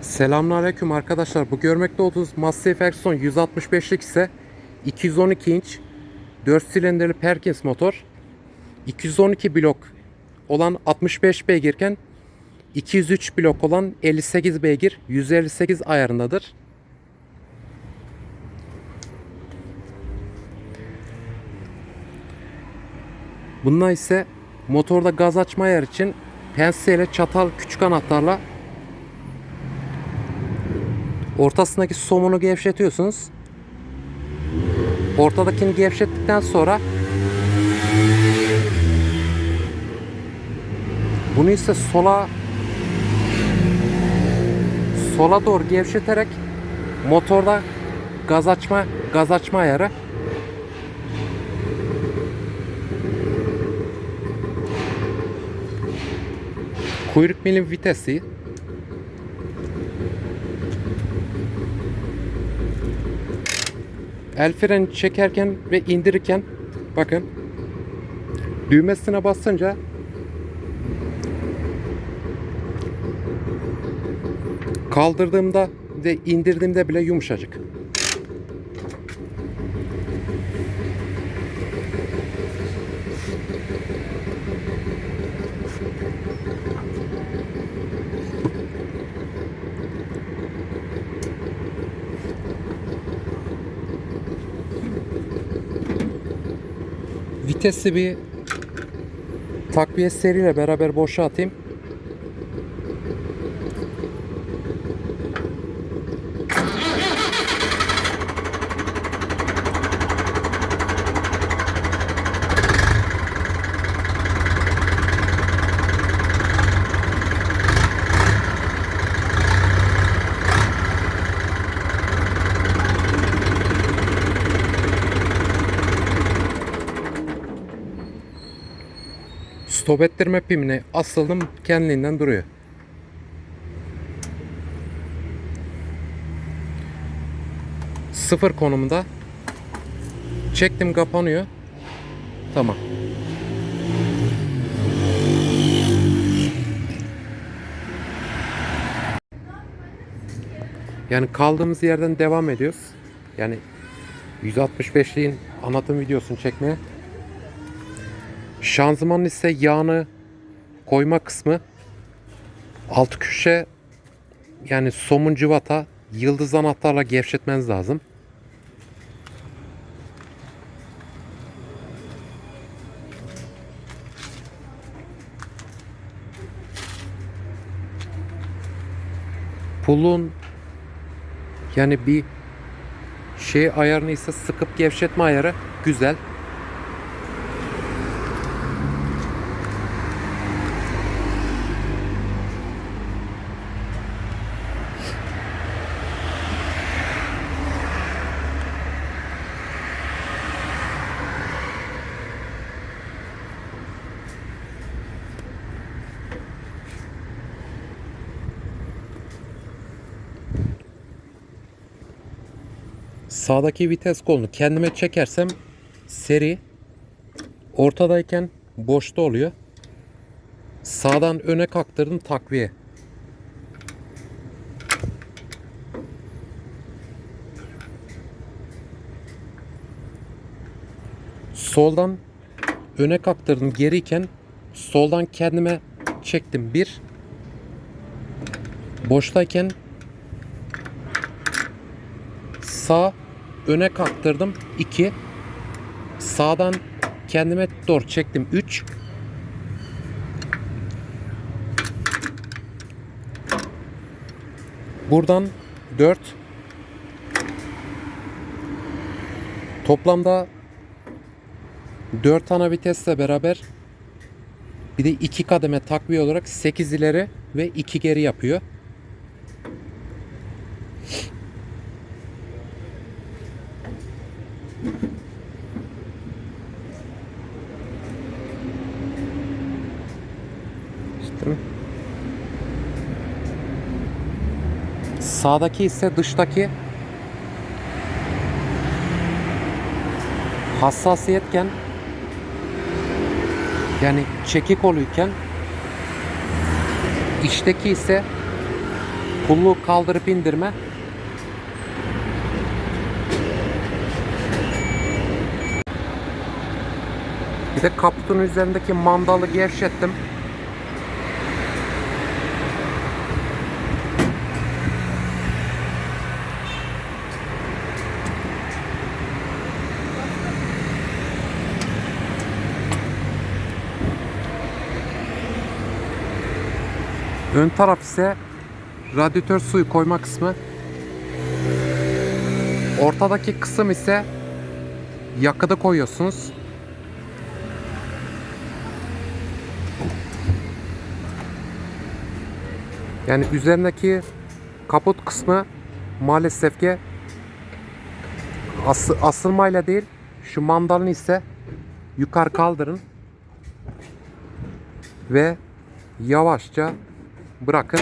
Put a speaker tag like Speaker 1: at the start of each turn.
Speaker 1: Selamünaleyküm arkadaşlar. Bu görmekte olduğunuz Massey Ferguson 165'lik ise 212 inç 4 silindirli Perkins motor. 212 blok olan 65 beygirken 203 blok olan 58 beygir 158 ayarındadır. Bununla ise motorda gaz açma yer için penseyle çatal küçük anahtarla ortasındaki somunu gevşetiyorsunuz. Ortadakini gevşettikten sonra bunu ise sola sola doğru gevşeterek motorda gaz açma gaz açma ayarı kuyruk milim vitesi el freni çekerken ve indirirken bakın düğmesine basınca kaldırdığımda ve indirdiğimde bile yumuşacık. Vitesi bir takviye seriyle beraber boşa atayım. Stop ettirme pimine asıldım kendiliğinden duruyor. Sıfır konumunda çektim kapanıyor. Tamam. Yani kaldığımız yerden devam ediyoruz. Yani 165'liğin anlatım videosunu çekmeye. Şanzımanın ise yağını koyma kısmı alt köşe yani somun cıvata yıldız anahtarla gevşetmeniz lazım. Pulun yani bir şey ayarını ise sıkıp gevşetme ayarı güzel. Sağdaki vites kolunu kendime çekersem seri ortadayken boşta oluyor. Sağdan öne kaktırdım takviye. Soldan öne kaktırdım geriyken soldan kendime çektim bir. Boştayken sağ öne kaktırdım. 2 sağdan kendime doğru çektim. 3 buradan 4 toplamda 4 ana vitesle beraber bir de 2 kademe takviye olarak 8 ileri ve 2 geri yapıyor. İşte. Sağdaki ise dıştaki hassasiyetken yani çekik oluyken içteki ise Pullu kaldırıp indirme. Bir de kaputun üzerindeki mandalı gevşettim. Ön taraf ise radyatör suyu koyma kısmı. Ortadaki kısım ise yakıtı koyuyorsunuz. Yani üzerindeki kaput kısmı maalesef ki ası, asılmayla değil şu mandalını ise yukarı kaldırın ve yavaşça bırakın